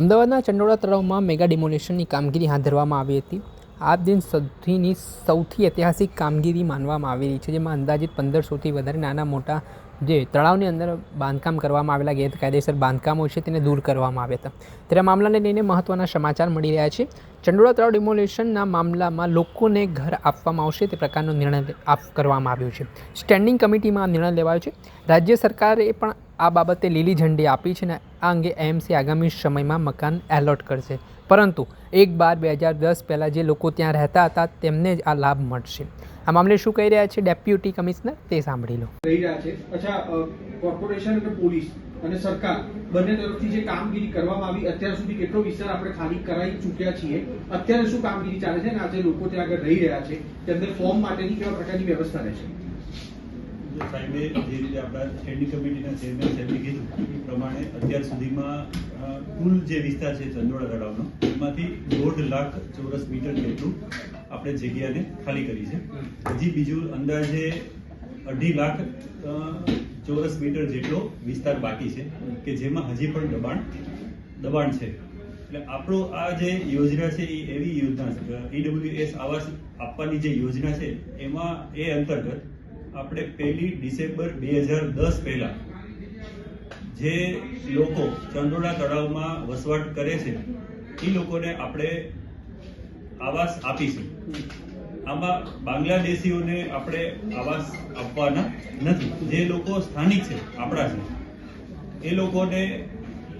અમદાવાદના ચંડોળા તળાવમાં મેગા ડિમોલેશનની કામગીરી હાથ ધરવામાં આવી હતી. આ દિન સુધીની સૌથી ઐતિહાસિક કામગીરી માનવામાં આવી રહી છે, જેમાં અંદાજિત પંદરસોથી વધારે નાના મોટા જે તળાવની અંદર બાંધકામ કરવામાં આવેલા ગેરકાયદેસર બાંધકામો છે તેને દૂર કરવામાં આવ્યા હતા. ત્યારે મામલાને લઈને મહત્ત્વના સમાચાર મળી રહ્યા છે. ચંડોળા તળાવ ડિમોલેશનના મામલામાં લોકોને ઘર આપવામાં આવશે તે પ્રકારનો નિર્ણય આપ, કરવામાં આવ્યો છે. સ્ટેન્ડિંગ કમિટીમાં આ નિર્ણય લેવાયો છે. રાજ્ય સરકારે પણ આ બાબતે લીલી ઝંડી આપી છે અને આ અંગે એએમસી આગામી સમયમાં મકાન એલોટ કરશે. પરંતુ એક બાર બે હજાર દસ પહેલાં જે લોકો ત્યાં રહેતા હતા, તેમને જ આ લાભ મળશે. આ મામલે શું કહી રહ્યા છે ડેપ્યુટી કમિશનર? તે સાંભળી લો. કહી રહ્યા છે. અચ્છા કોર્પોરેશન અને પોલીસ અને સરકાર બંને તરફથી જે કામગીરી કરવામાં આવી, અત્યાર સુધી કેટલો વિસ્તાર આપણે ખાલી કરાવી ચૂક્યા છીએ, અત્યારે શું કામગીરી ચાલે છે અને આજે લોકો ત્યાં આગળ રહી રહ્યા છે, તેમને ફોર્મ માટેની કેવા પ્રકારની વ્યવસ્થા રહેશે સાહેબે જે રીતે આપણા સ્ટેન્ડિંગ કમિટીના ચેરમેન સાહેબે કીધું એ પ્રમાણે અત્યાર સુધીમાં કુલ જે વિસ્તાર છે ચંદોળા તળાવનો, એમાંથી દોઢ લાખ ચોરસ મીટર જેટલું આપણે જગ્યાને ખાલી કરી છે. હજી બીજું અંદાજે અઢી લાખ ચોરસ મીટર જેટલો વિસ્તાર બાકી છે, કે જેમાં હજી પણ દબાણ દબાણ છે. એટલે આપણો આ જે યોજના છે એ એવી યોજના છે. ઈડબ્લ્યુએસ આવાસ આપવાની જે યોજના છે, એમાં એ અંતર્ગત આપણે પહેલી ડિસેમ્બર બે હજાર દસ પહેલા જે લોકો ચંદોડા તળાવમાં વસવાટ કરે છે, એ લોકોને આપણે આવાસ આપીશું આમાં બાંગ્લાદેશીઓને આપણે આવાસ આપવાના નથી. જે લોકો સ્થાનિક છે, આપણા છે. એ લોકોને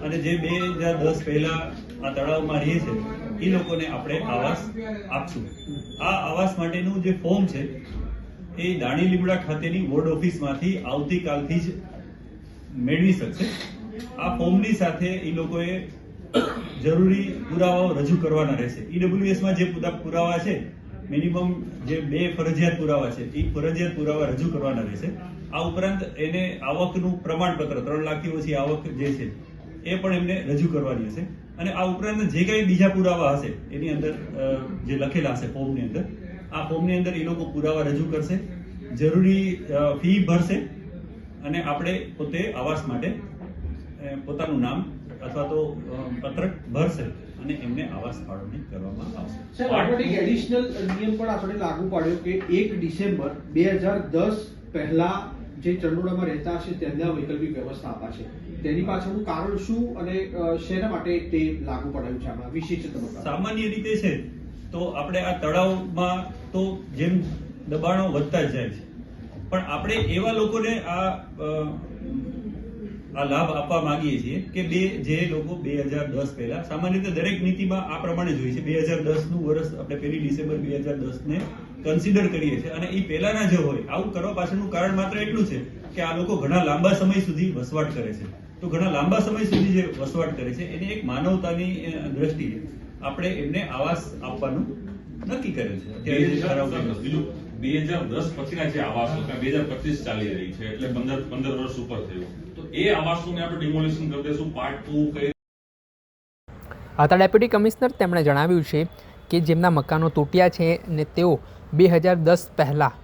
અને જે બે હજાર દસ પહેલા આ તળાવમાં રહે છે, એ લોકોને આપણે આવાસ આપશું. આ આવાસ માટેનું જે ફોર્મ છે એ દાણી લીમડા ખાતેની વોર્ડ ઓફિસમાંથી આવતીકાલથી જ મેળવી શકશે. આ ફોર્મની સાથે એ લોકોએ જરૂરી પુરાવાઓ રજૂ કરવાના રહેશે. ઈડબ્લ્યુએસમાં જે પુરા- પુરાવા છે મિનિમમ જે બે ફરજિયાત પુરાવા છે, એ ફરજિયાત પુરાવા રજૂ કરવાના રહેશે. આ ઉપરાંત એને આવકનું પ્રમાણપત્ર, ત્રણ લાખથી ઓછી આવક જે છે, એ પણ એમને રજૂ કરવાની હશે. અને આ ઉપરાંત જે કંઈ બીજા પુરાવા હશે, એની અંદર જે લખેલા હશે ફોર્મની અંદર આ ફોર્મની અંદર એ લોકો પુરાવા રજૂ કરશે. જરૂરી ફી ભરશે અને આપણે પોતે આવાસ માટે પોતાનું નામ અથવા તો પત્રક ભરશે અને એમને આવાસ ફાળવણી કરવામાં આવશે. સર આપણે એક એડિશનલ નિયમ પણ આપણે લાગુ પાડ્યો કે એક ડિસેમ્બર બે હજાર દસ પહેલા જે ચંડોળામાં રહેતા હશે તેમના વૈકલ્પિક વ્યવસ્થા અપાશે. તેની પાછળનું કારણ શું અને શેના માટે તે લાગુ પડાયું છે આમાં? વિશિષ્ટ સામાન્ય રીતે છે. તો આપણે આ તળાવમાં તો જેમ દબાણો વધતા જાય છે. પણ આપણે એવા લોકોને આ આ લાભ આપવા માંગીએ છીએ કે બે, જે લોકો બે હજાર દસ પહેલા, સામાન્ય રીતે દરેક નીતિમાં આ પ્રમાણે જોઈએ છે. બે હજાર દસનું વર્ષ આપણે પહેલી ડિસેમ્બર બે હજાર દસ ને કન્સિડર કરીએ છીએ. અને એ પહેલાના જે હોય, આવું કરવા પાછળનું કારણ માત્ર એટલું છે કે આ લોકો ઘણા લાંબા સમય સુધી વસવાટ કરે છે. તો ઘણા લાંબા સમય સુધી જે વસવાટ કરે છે, એની એક માનવતાની દ્રષ્ટિએ આપણે એમને આવાસ આપવાનું નક્કી કર્યું છે. બે હજાર દસ પછીના જે આવાસો બે હજાર પચીસ ચાલી રહી છે એટલે પંદર પંદર વર્ષ ઉપર થયું તો એ આવાસોને આપણે ડિમોલિશન કરી દઈશું પાર્ટ ટુ કઈ આ હતા ડેપ્યુટી કમિશનર તેમણે જણાવ્યું છે કે જેમના મકાનો તૂટ્યા છે ને તેઓ બે હજાર દસ પહેલાં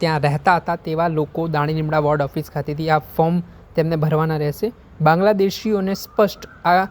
ત્યાં રહેતા હતા તેવા લોકો દાણી લીમડા વોર્ડ ઓફિસ ખાતેથી આ ફોર્મ તેમને ભરવાના રહેશે બાંગ્લાદેશીઓને સ્પષ્ટ આ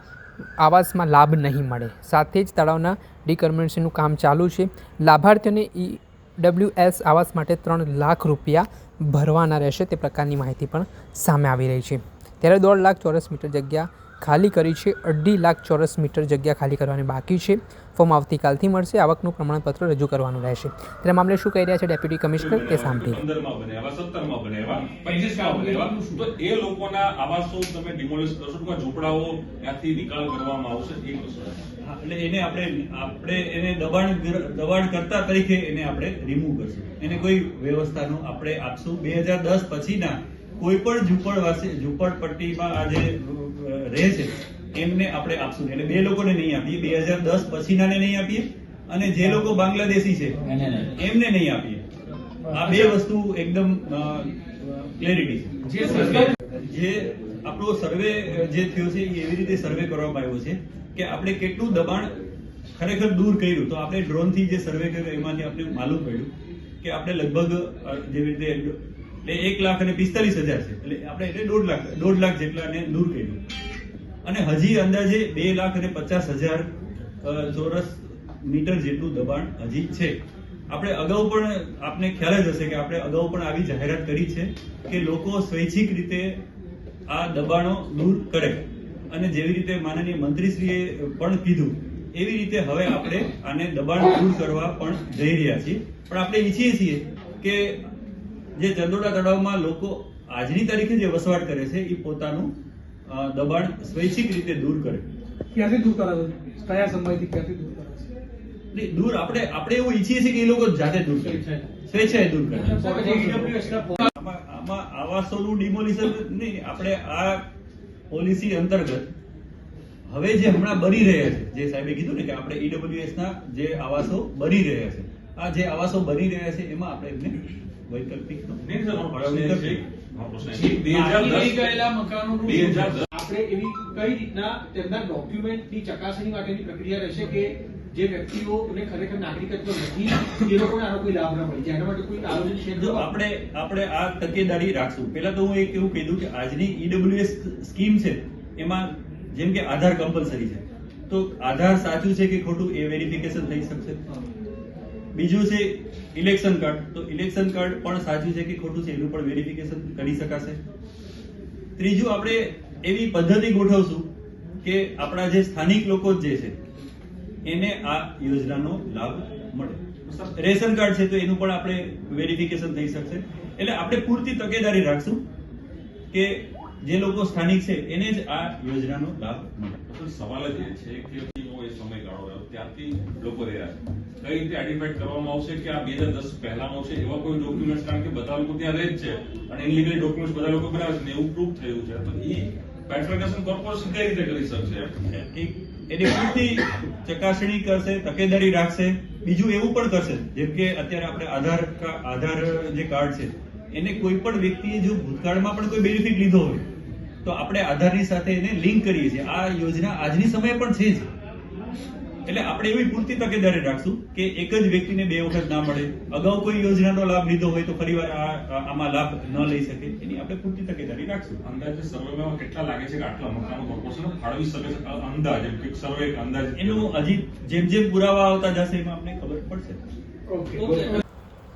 આવાસમાં લાભ નહીં મળે. સાથે જ તળાવના ડિકર્મિનેશનનું કામ ચાલુ છે. લાભાર્થીઓને ઈ ડબલ્યુ એસ આવાસ માટે ત્રણ લાખ રૂપિયા ભરવાના રહેશે તે પ્રકારની માહિતી પણ સામે આવી રહી છે. ત્યારે દોઢ લાખ ચોરસ મીટર જગ્યા ખાલી કરી છે. અઢી લાખ ચોરસ મીટર જગ્યા ખાલી કરવાની બાકી છે. ફોર્મ આવતીકાલથી મળશે. આવકનું પ્રમાણપત્ર રજૂ કરવાનું રહેશે. ત્યારે મામલે શું કહી રહ્યા છે ડેપ્યુટી કમિશનર? તે સાંભળીએ. પંદરમાં બન્યા સત્તરમાં બન્યા પચીસમાં બન્યા તો એ લોકોના આવાસો તમે ડિમોલિશ કરશો ઝૂંપડાઓ ત્યાંથી નિકાલ કરવામાં આવશે. એ એટલે એને આપણે આપણે એને દબાણ દબાણ કરતા તરીકે એને આપણે રિમૂવ કરશું. એને કોઈ વ્યવસ્થાનું આપણે આપશું. બે હજાર દસ પછીના કોઈ પણ ઝૂંપડવાસી ઝૂંપડપટ્ટીમાં આ જે રહે છે એમને આપણે આપશું. એટલે બે લોકોને નહીં આપીએ. બે હજાર દસ પછીનાને નહીં આપીએ અને જે લોકો બાંગ્લાદેશી છે એમને નહીં આપીએ. આ બે વસ્તુ એકદમ ક્લેરિટી છે. જે આપણો સર્વે જે થયો છે એ એવી રીતે સર્વે કરવામાં આવ્યો છે કે આપણે કેટલું દબાણ ખરેખર દૂર કર્યું. તો આપણે ડ્રોનથી જે સર્વે કર્યો એમાંથી આપણે માલુમ પડ્યું કે આપણે લગભગ જેવી રીતે એટલે એક લાખ અને પિસ્તાલીસ હજાર છે. એટલે આપણે એટલે દોઢ લાખ દોઢ લાખ જેટલાને દૂર કર્યું. અને હજી અંદાજે બે લાખ અને પચાસ હજાર ચોરસ મીટર જેટલું દબાણ હજી છે. આપણે અગાઉ પણ આપને ખ્યાલ જ હશે કે આપણે અગાઉ પણ આવી જાહેરાત કરી છે કે લોકો સ્વૈચ્છિક રીતે આ દબાણો દૂર કરે. અને જેવી રીતે માનનીય મંત્રીશ્રીએ પણ કીધું, એવી રીતે હવે આપણે આને દબાણ દૂર કરવા પણ જઈ રહ્યા છીએ. પણ આપણે ઈચ્છીએ છીએ કે જે ચંદોડા તળાવમાં લોકો આજની તારીખે જે વસવાટ કરે છે એ પોતાનું દબાણ સ્વૈચ્છિક રીતે દૂર કરે. ક્યાંથી દૂર કરે છે? કયા સમયથી ક્યાંથી દૂર કરે છે? નહીં, દૂર આપણે આપણે એવું ઈચ્છીએ છીએ કે એ લોકો જાતે દૂર કરે. સ્વેચ્છાએ દૂર કરે. આમાં આમાં આવાસોનું ડિમોલિશન નહીં આપણે આ પોલિસી અંતર્ગત હવે જે હમણાં બની રહ્યા છે જે સાહેબે કીધું ને કે આપણે ઈડબ્લ્યુએસ ના જે આવાસો બની રહ્યા છે આ જે આવાસો બની રહ્યા છે એમાં આપણે એમને વૈકલ્પિક આપણે એવી કઈ રીતના તેમના ડોક્યુમેન્ટની ચકાસણી માટેની પ્રક્રિયા રહેશે કે જે વ્યક્તિઓને ખરેખર નાગરિકત્વ નથી એ લોકોને આનો કોઈ લાભ ન મળે. જેના માટે કોઈ આયોજન છે જો આપણે આપણે આ તકેદારી રાખશું. પહેલા તો હું એક એવું કીધું કે આજની ઈડબ્લ્યુએસ સ્કીમ છે એમાં જેમ કે આધાર કમ્પલસરી છે. તો આધાર સાચું છે કે ખોટું એ વેરિફિકેશન થઈ શકશે? બીજું છે ઇલેક્શન કાર્ડ તો ઇલેક્શન કાર્ડ પણ સાચું છે કે ખોટું છે એનું પણ વેરિફિકેશન કરી શકાશે. ત્રીજું, આપણે એવી પદ્ધતિ ગોઠવશું કે આપણા જે સ્થાનિક લોકો જ છે, એને આ યોજનાનો લાભ મળે. રેશન કાર્ડ છે તો એનું પણ આપણે વેરિફિકેશન થઈ શકશે. એટલે આપણે પૂરતી તકેદારી રાખશું કે જે લોકો સ્થાનિક છે એને જ આ યોજનાનો લાભ મળે. સવાલ જ એ છે કે એ સમયગાળો રહ્યો? ત્યારથી લોકો રહ્યા છે. કઈ રીતે આઈડેન્ટિફાઈ કરવામાં આવશે કે આ બે હજાર દસ પહેલા આવશે એવા કોઈ ડોક્યુમેન્ટ કારણ કે બધા લોકો ત્યાં રહે જ છે અને ઇનલીગલી ડોક્યુમેન્ટ બધા લોકો બનાવે છે ને એવું પ્રૂફ થયું છે. તો એ પેટ્રોકેશન કોર્પોરેશન કઈ રીતે કરી શકશે? એની પૂરતી ચકાસણી કરશે તકેદારી રાખશે. બીજું એવું પણ કરશે જેમ કે અત્યારે આપણે આધાર આધાર જે કાર્ડ છે એને કોઈ પણ વ્યક્તિએ જો ભૂતકાળમાં પણ કોઈ બેનિફિટ લીધો હોય તો આપણે આધારની સાથે એને લિંક કરીએ છીએ. આ યોજના આજની સમયે પણ છે જ. એટલે આપણે એવી પૂરતી તકેદારી રાખશું કે એક જ વ્યક્તિને બે વખત ના મળે. અગાઉ કોઈ યોજનાનો લાભ લીધો હોય તો ફરીવાર આમાં લાભ ન લઈ શકે. એની આપણે પૂરતી તકેદારી રાખશું. અંદાજે સર્વેમાં કેટલા લાગે છે કે આટલા મકાનો કોર્પોરેશન ફાળવી શકે છે? અંદાજ એમ કે સર્વે અંદાજ. એનું હજી જેમ જેમ પુરાવા આવતા જશે એમાં આપણે ખબર પડશે.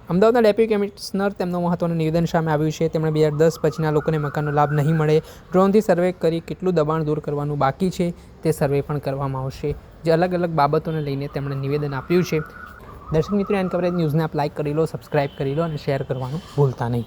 અમદાવાદના ડેપ્યુટી કમિશનર તેમનું મહત્વનું નિવેદન સામે આવ્યું છે. તેમણે બે હજાર દસ પછીના લોકોને મકાનનો લાભ નહીં મળે. ડ્રોનથી સર્વે કરી કેટલું દબાણ દૂર કરવાનું બાકી છે તે સર્વે પણ કરવામાં આવશે. જે અલગ અલગ બાબતોને લઈને તેમણે નિવેદન આપ્યું છે. દર્શક મિત્રો, એન કવરેજ ન્યૂઝને આપ લાઇક કરી લો, સબસ્ક્રાઇબ કરી લો અને શેર કરવાનું ભૂલતા નહીં.